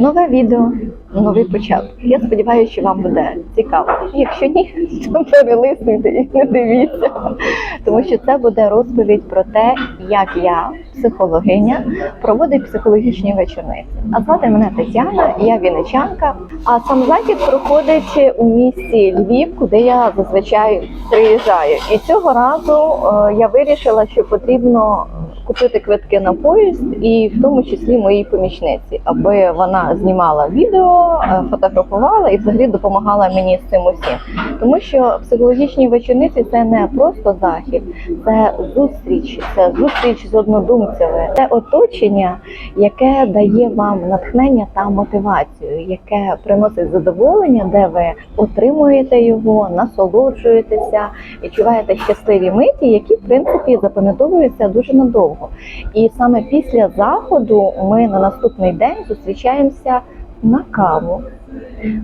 Нове відео, новий початок. Я сподіваюся, що вам буде цікаво. Якщо ні, то перелистуйте і не дивіться, тому що це буде розповідь про те, як я, психологиня, проводить психологічні вечорниці. А звати мене Тетяна, я вінничанка. А сам захід проходить у місті Львів, куди я зазвичай приїжджаю. І цього разу е, я вирішила, що потрібно купити квитки на поїзд, і в тому числі моїй помічниці, аби вона знімала відео, е, фотографувала і взагалі допомагала мені з цим усім. Тому що психологічні вечорниці це не просто захід, це зустріч, це зустріч з однодумцями, це оточення, яке дає вам натхнення та мотивацію, яке приносить задоволення, де ви отримуєте його, насолоджуєтеся, відчуваєте щасливі миті, які в принципі запам'ятовуються дуже надовго. І саме після заходу ми на наступний день зустрічаємося на каву.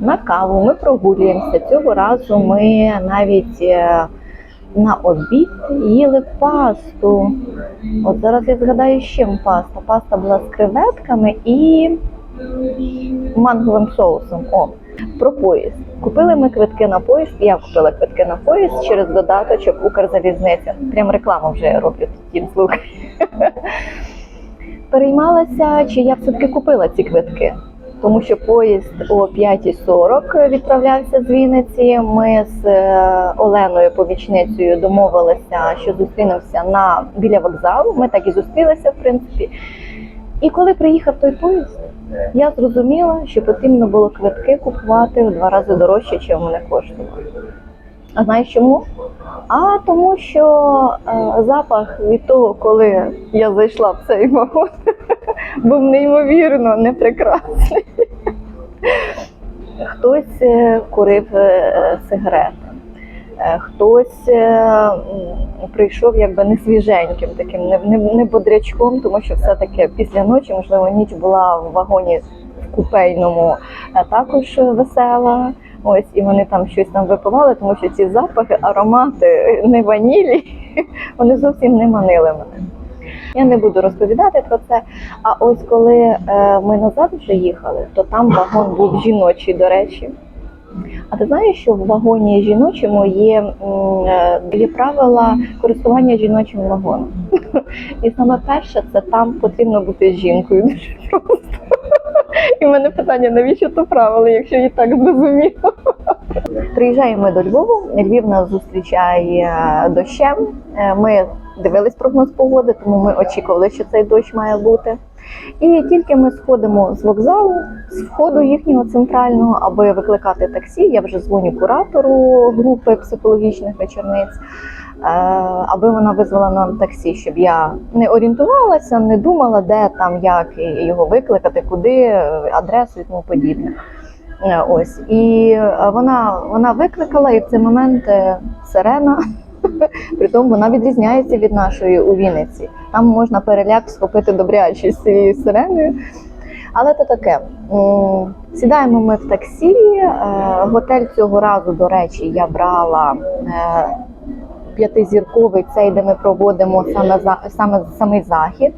На каву ми прогулюємося. Цього разу ми навіть е, на обід їли пасту. От зараз я згадаю, з чим паста. Паста була з креветками і манговим соусом. О, про поїзд. Купили ми квитки на поїзд. Я купила квитки на поїзд через додаточок Укрзалізниця. Прям рекламу вже роблю тім слухай. Переймалася, чи я все-таки купила ці квитки. Тому що поїзд о 5.40 відправлявся з Вінниці. Ми з е, Оленою, помічницею, домовилися, що зустрінемося на біля вокзалу. Ми так і зустрілися, в принципі. І коли приїхав той поїзд, я зрозуміла, що потрібно було квитки купувати в два рази дорожче, ніж вони коштували. А знаєш чому? А тому що е, запах від того, коли я зайшла в цей вагон, був неймовірно непрекрасний. Хтось е, курив е, сигарети, е, хтось прийшов якби не свіженьким, таким не, не, не бодрячком, тому що все-таки після ночі, можливо, ніч була в вагоні в купейному також весела. Ось і вони там щось там випивали, тому що ці запахи, аромати не ванілі, вони зовсім не манили мене. Я не буду розповідати про це. А ось коли е, ми назад вже їхали, то там вагон був жіночий, до речі. А ти знаєш, що в вагоні жіночому є, е, є правила користування жіночим вагоном. І саме перше, це там потрібно бути жінкою. Дуже просто. І в мене питання, навіщо то правило, якщо і так зрозуміло. Приїжджаємо до Львову. Львів нас зустрічає дощем. Е, Ми дивились прогноз погоди, тому ми очікували, що цей дощ має бути. І тільки ми сходимо з вокзалу, з входу їхнього центрального, аби викликати таксі. Я вже дзвоню куратору групи психологічних вечорниць, е, аби вона визвала нам таксі, щоб я не орієнтувалася, не думала, де там, як його викликати, куди, е, адресу і тому подібне. Е, Ось і е, вона, вона викликала, і в цей момент е, сирена. Притом вона відрізняється від нашої у Вінниці. Там можна переляк схопити добряче з цією сиреною. Але то таке. Сідаємо ми в таксі. е, Готель цього разу, до речі, я брала е, п'ятизірковий, цей, де ми проводимо саме саме самий захід,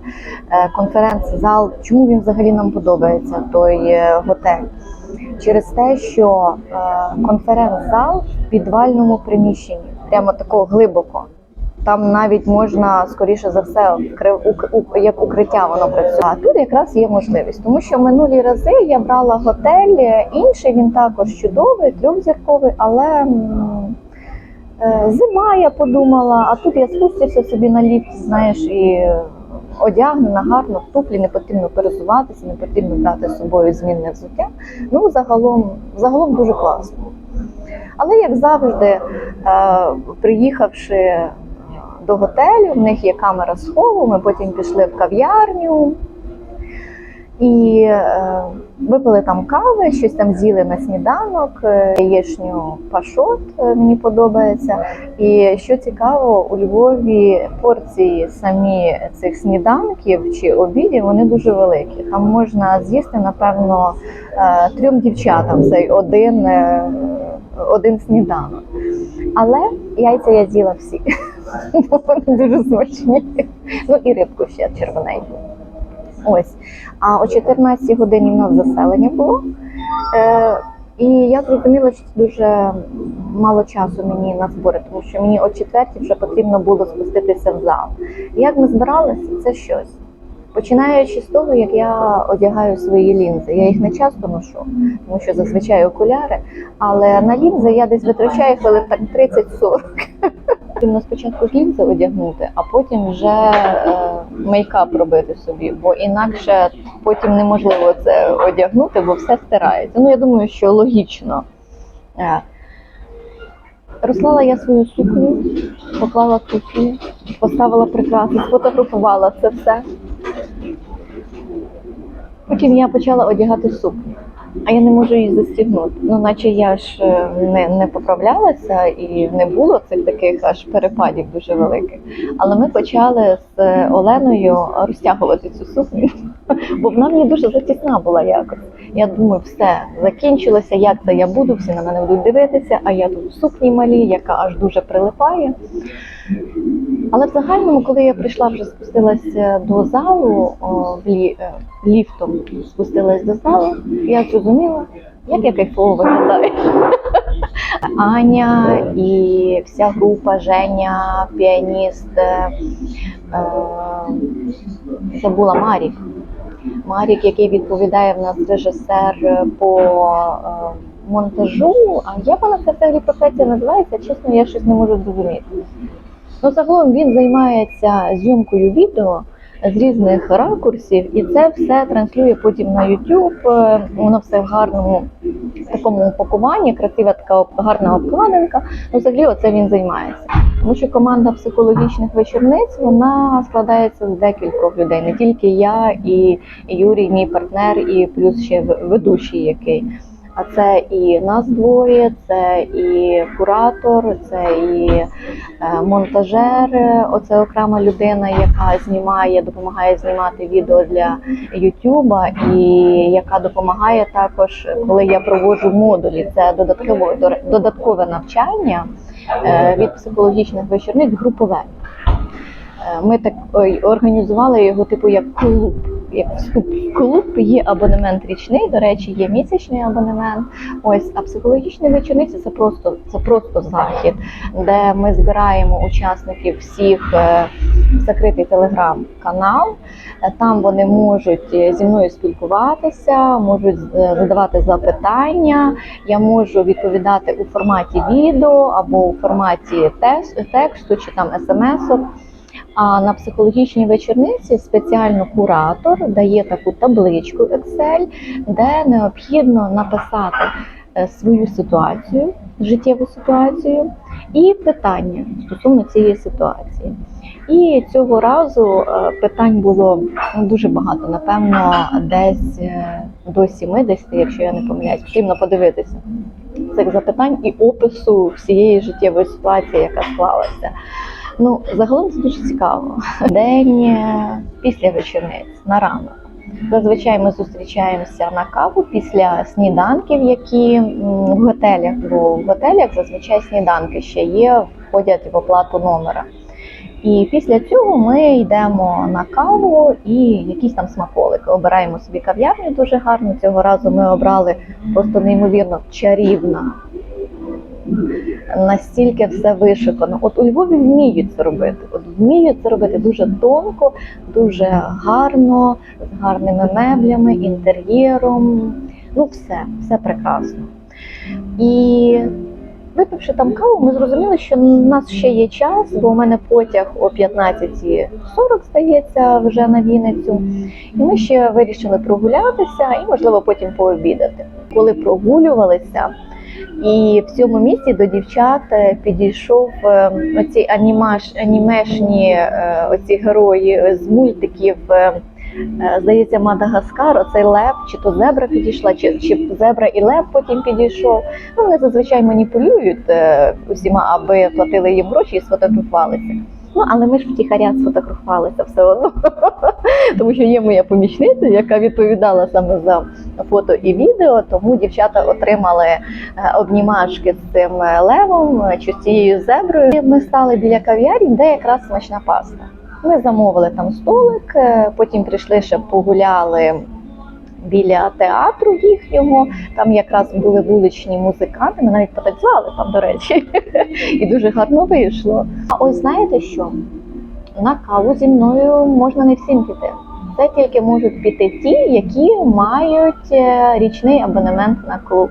е, конференц-зал. Чому він взагалі нам подобається? Той е, готель? Через те, що е, конференц-зал в підвальному приміщенні, прямо такого глибоко. Там навіть можна скоріше за все як укриття воно працює. А тут якраз є можливість, тому що минулі рази я брала готель інший, він також чудовий, трьохзірковий, але зима, я подумала, а тут я спустився собі на ліфт, знаєш, і одягнена гарно в туфлі, не потрібно пересуватися, не потрібно брати з собою змінне взуття. Ну, загалом, загалом дуже класно. Але як завжди, е, приїхавши до готелю, в них є камера схову, ми потім пішли в кав'ярню і е, випили там кави, щось там з'їли на сніданок, е, яєчню пашот е, мені подобається. І що цікаво, у Львові порції самі цих сніданків чи обідів вони дуже великі. Там можна з'їсти, напевно, е, трьом дівчатам цей один, один сніданок. Але яйця я з'їла всі. Вони дуже смачні. Ну і рибку ще червоненьку. Ось. А о 14 годині в нас заселення було. Е, і я зрозуміла, що це дуже мало часу мені на збори, тому що мені о четвертій вже потрібно було спуститися в зал. Як ми збиралися, це щось. Починаючи з того, як я одягаю свої лінзи. Я їх не часто ношу, тому що зазвичай окуляри, але на лінзи я десь витрачаю хвилин 30-40. Потрібно спочатку лінзи одягнути, а потім вже е, мейкап робити собі, бо інакше потім неможливо це одягнути, бо все стирається. Ну я думаю, що логічно. Е, Розклала я свою сукню, поклала туфлі, поставила прикраси, сфотографувала це все. Потім я почала одягати сукню, а я не можу її застігнути. Ну, наче я ж е, не, не поправлялася і не було цих таких аж перепадів дуже великих. Але ми почали з е, Оленою розтягувати цю сукню, бо вона мені дуже затісна була якось. Я думаю, все закінчилося, як це я буду, всі на мене будуть дивитися, а я тут в сукні малій, яка аж дуже прилипає. Але в загальному, коли я прийшла, вже спустилася до залу в лі, е, ліфтом, спустилась до залу, я зрозуміла, як я кайфово виглядаю. Аня і вся група, Женя, піаніст, е, е, забула Марік. Марік, який відповідає в нас режисер по е, монтажу. А як вона ця взагалі професія називається? Чесно, я щось не можу зрозуміти. Ну, загалом він займається зйомкою відео з різних ракурсів, і це все транслює потім на YouTube. Е, Воно все в гарному такому упакуванні, красива така гарна обкладинка. Ну, взагалі, оце він займається. Тому що команда психологічних вечорниць вона складається з декількох людей, не тільки я і Юрій, мій партнер, і плюс ще ведучий який. А це і нас двоє, це і куратор, це і е, монтажер. Оце окрема людина, яка знімає, допомагає знімати відео для Ютуба, і яка допомагає також, коли я проводжу модулі. Це додаткове додаткове навчання е, від психологічних вечорниць групове. Е, Ми так організували його, типу, як клуб. Клуб є абонемент річний, до речі, є місячний абонемент. Ось, а психологічні вечорниці це просто це просто захід, де ми збираємо учасників всіх е, в закритий телеграм-канал. Е, Там вони можуть е, зі мною спілкуватися, можуть задавати запитання. Я можу відповідати у форматі відео або у форматі тексту чи там смс-ок. А на психологічній вечорниці спеціально куратор дає таку табличку Excel, де необхідно написати е, свою ситуацію, життєву ситуацію і питання стосовно цієї ситуації. І цього разу е, питань було ну, дуже багато, напевно, десь е, до 70, якщо я не помиляюсь. Потрібно подивитися цих запитань і опису всієї життєвої ситуації, яка склалася. Ну, загалом це дуже цікаво. День е, після вечорниць на ранок. Зазвичай ми зустрічаємося на каву після сніданків, які в готелях, бо в готелях зазвичай сніданки ще є, входять в оплату номера. І після цього ми йдемо на каву і якісь там смаколики. Обираємо собі кав'ярню дуже гарно. Цього разу ми обрали просто неймовірно чарівна. Настільки все вишикано. От у Львові вміють це робити. От вміють це робити дуже тонко, дуже гарно, з гарними меблями, інтер'єром. Ну, все, все прекрасно. І випивши там каву, ми зрозуміли, що в нас ще є час, бо у мене потяг о 15.40 стається вже на Вінницю. І ми ще вирішили прогулятися і, можливо, потім пообідати. Коли прогулювалися, і в цьому місці до дівчат е, підійшов е, оці анімаш, анімешні е, оці герої з мультиків. Здається, Мадагаскар, оцей лев, чи то зебра підійшла, чи, чи зебра і лев потім підійшов. Ну, вони зазвичай маніпулюють усіма, аби платили їм гроші і сфотографувалися. Ну, але ми ж втіхаря сфотографувалися все одно, тому що є моя помічниця, яка відповідала саме за фото і відео, тому дівчата отримали е, обнімашки з цим е, левом е, чи з цією зеброю. Ми стали біля кав'ярні, де якраз смачна паста. Ми замовили там столик, потім прийшли ще погуляли біля театру їхнього. Там якраз були вуличні музиканти. Ми навіть потанцювали там, до речі, і дуже гарно вийшло. А ось знаєте що? На каву зі мною можна не всім піти. Це тільки можуть піти ті, які мають е, річний абонемент на клуб.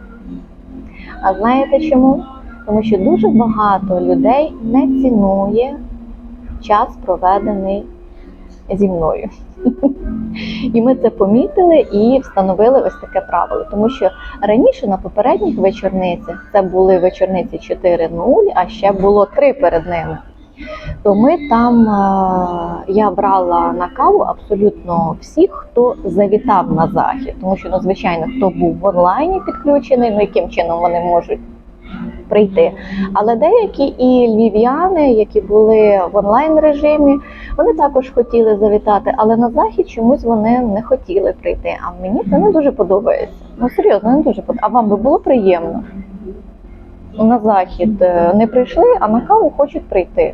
А знаєте чому? Тому що дуже багато людей не цінує час, проведений зі мною. І ми це помітили і встановили ось таке правило. Тому що раніше на попередніх вечорницях це були вечорниці 4.0, а ще було три перед ними. То ми там е, я брала на каву абсолютно всіх, хто завітав на захід, тому що ну, звичайно, хто був в онлайні підключений, ну яким чином вони можуть прийти. Але деякі і львів'яни, які були в онлайн режимі, вони також хотіли завітати, але на захід чомусь вони не хотіли прийти. А мені це не дуже подобається. Ну серйозно, не дуже подобається. А вам би було приємно? На захід е, не прийшли, а на каву хочуть прийти.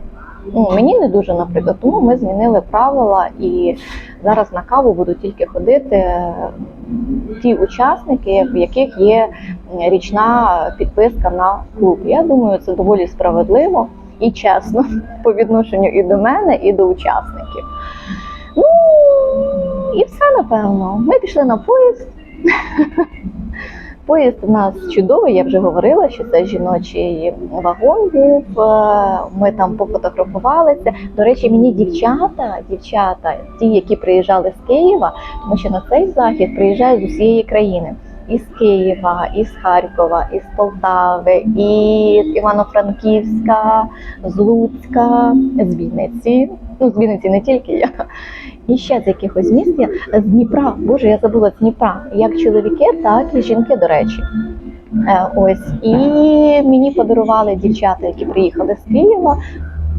Ну, мені не дуже, наприклад, тому ми змінили правила і зараз на каву будуть тільки ходити е, ті учасники, в яких є річна підписка на клуб. Я думаю, це доволі справедливо і чесно по відношенню і до мене, і до учасників. Ну і все напевно. Ми пішли на поїзд. Поїзд у нас чудовий, я вже говорила, що це жіночий вагон був. е, Ми там пофотографувалися. До речі, мені дівчата, дівчата, ті, які приїжджали з Києва, тому що на цей захід приїжджають з усієї країни. Із Києва, із Харкова, із Полтави, із Івано-Франківська, з Луцька, з Вінниці. Ну, з Вінниці не тільки я. І ще з якихось міст я з Дніпра. Боже, я забула з Дніпра. Як чоловіки, так і жінки, до речі. Е, ось і мені подарували дівчата, які приїхали з Києва,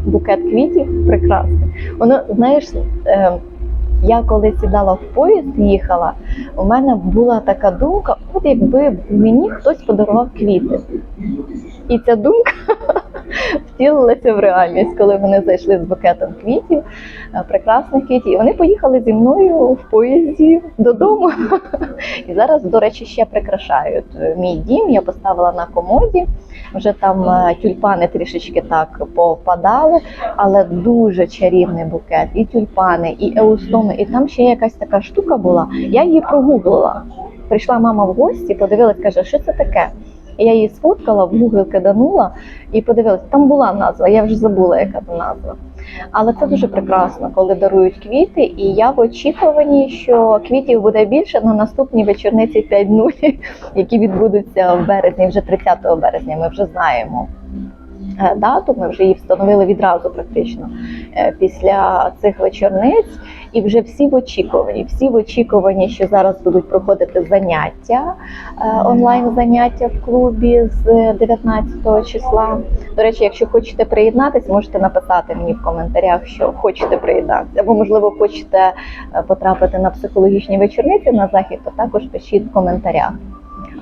букет квітів прекрасний. Воно, знаєш, е, я коли сідала в поїзд, їхала, у мене була така думка: от якби мені хтось подарував квіти. І ця думка втілилася в реальність, коли вони зайшли з букетом квітів, е, прекрасних квітів. І вони поїхали зі мною в поїзді додому. І зараз, до речі, ще прикрашають е, мій дім. Я поставила на комоді. Вже там е, тюльпани трішечки так попадали, але дуже чарівний букет. І тюльпани, і еустоми, і там ще якась така штука була. Я її прогуглила. Прийшла мама в гості, подивилась, каже, що це таке. Я її сфоткала, в Google киданула і подивилася, там була назва, я вже забула, яка назва. Але це дуже прекрасно, коли дарують квіти, і я в очікуванні, що квітів буде більше на наступній вечорниці 5.0, які відбудуться в березні, вже 30 березня. Ми вже знаємо дату. Ми вже її встановили відразу, практично е, після цих вечорниць. І вже всі в очікуванні, всі в очікуванні, що зараз будуть проходити заняття, е, онлайн заняття в клубі з 19 числа. До речі, якщо хочете приєднатись, можете написати мені в коментарях, що хочете приєднатися, або можливо хочете е, потрапити на психологічні вечорниці на захід, то також пишіть в коментарях.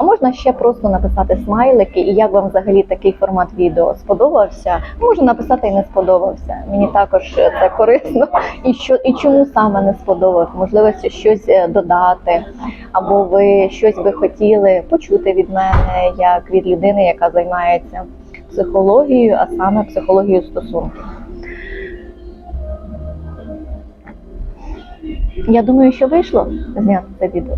А можна ще просто написати смайлики, і як вам взагалі такий формат відео сподобався. Можу написати і не сподобався. Мені також це корисно. І що і чому саме не сподобався? Можливо, щось е, додати, або ви щось би хотіли почути від мене, як від людини, яка займається психологією, а саме психологією стосунків. Я думаю, що вийшло зняти це відео.